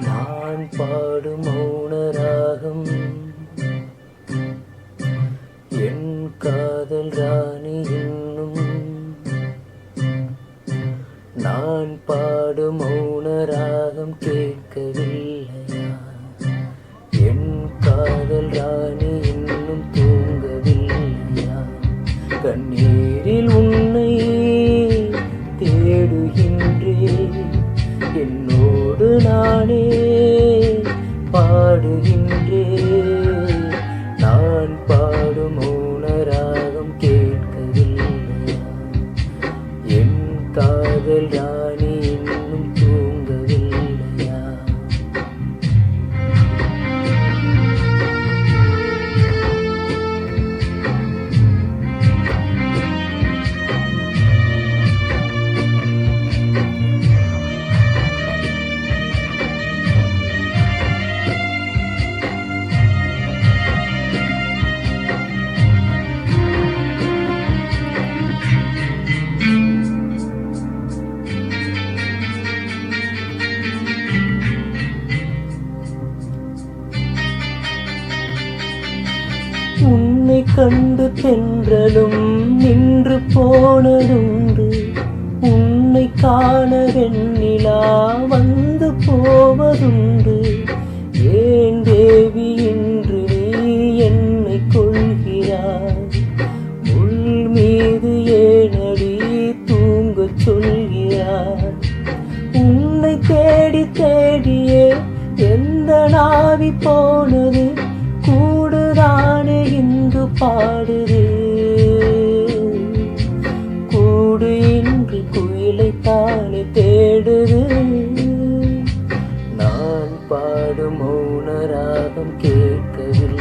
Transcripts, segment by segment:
நான் பாடும் மௌன ராகம் என் காதல் ராணி இன்னும் நான் பாடும் மௌன கேட்கவே பாடுகின்றேன். நான் பாடும் மௌனராகம் கேட்கவில்லை. என் காதல் யார் கண்டு தென்றலும் நின்று போனதுண்டு. உன்னை காண வெண்ணிலா வந்து போவதுண்டு. ஏன் தேவி இன்று நீ என்னை கொள்கிறாய்? உள் மீது ஏனடி தூங்கச் சொல்கிறாய்? உன்னை தேடி தேடியே எந்த நாவி போனது? என்று பாடுது. கூடு இன்றி குயிலை தானே தேடுது. நான் பாடும் மௌன ராகம் கேட்கவில்லை.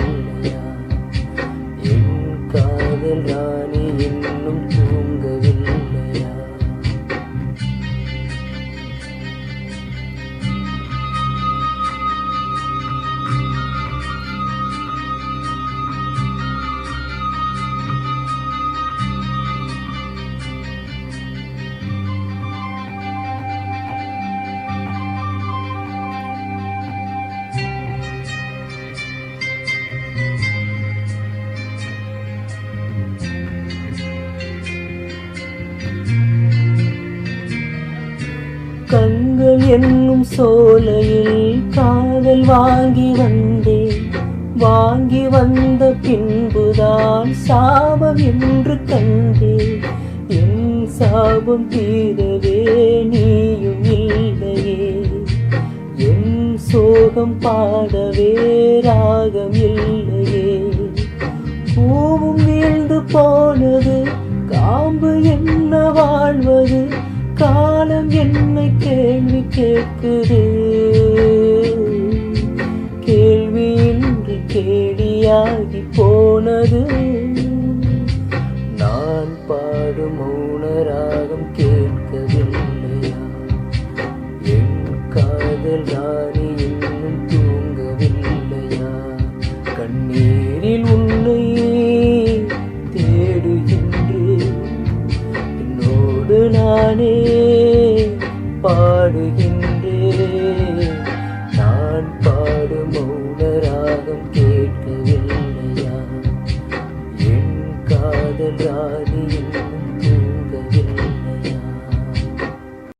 என்னும் சோலையில் காதல் வாங்கி வந்தேன் வாங்கி வந்த பின்புதான் சாபம் என்று கண்டேன் என் சாபம் தீரவே நீயும் இல்லையே. என் சோகம் பாடவே ராகம் இல்லையே. பூவும் வீழ்ந்து போனது காம்பு என்ன வாழ்வது காலம் என்னை கேள்வி கேட்குது. கேள்வி கேள்வியின்றி கேடியாகி போனது. பாடுகின்றேன். நான் பாடும் மௌனராகம் கேட்கவில்லையா? என் காதல் ராணி